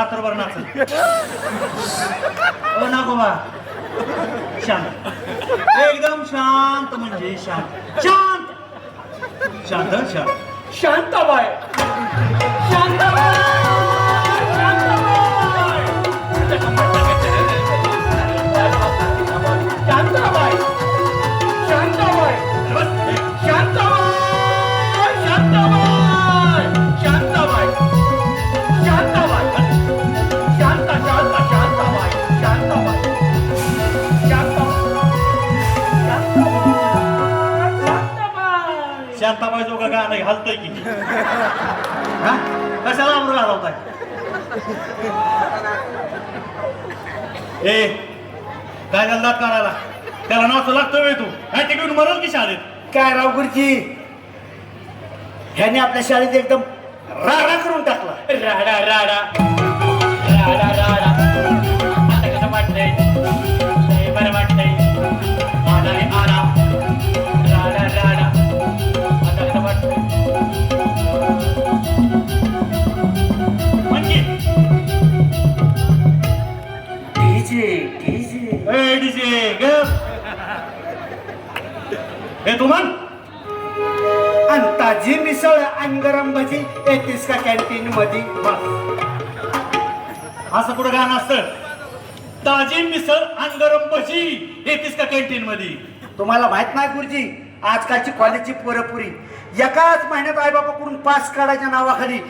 रात्रभर नाच ओ नागोबा शांत. एकदम शांत म्हणजे शांत. शांत. शांत शांत. शांत बाय. शांताबाई शांताबाई जो गाणं घालतोय की. हा? कशाला आमरू घालवताय? ए काय झालं काढायला? त्याला नाचू लागतोय वेळ तू. नाही ते घेऊन मरल की शाळेत? काय राव गुरुजी? ह्याने आपल्या शाळेत एकदम राडा करून टाकला. राडा राडा राडा. DJ DJ. ए डीजे गप हे तू म्हण आणि ताजी मिसळ आणि गरम भजी येतेस का कॅन्टीन मध्ये असं कुठं गाणं असतं? ताजी मिसळ आणि गरम भजी येतीस का कॅन्टीन मध्ये तुम्हाला माहीत नाही गुरुजी. आजकालची कॉलेजची पोरपुरी एकाच महिन्यात आईबापाकडून पास काढायच्या नावाखाली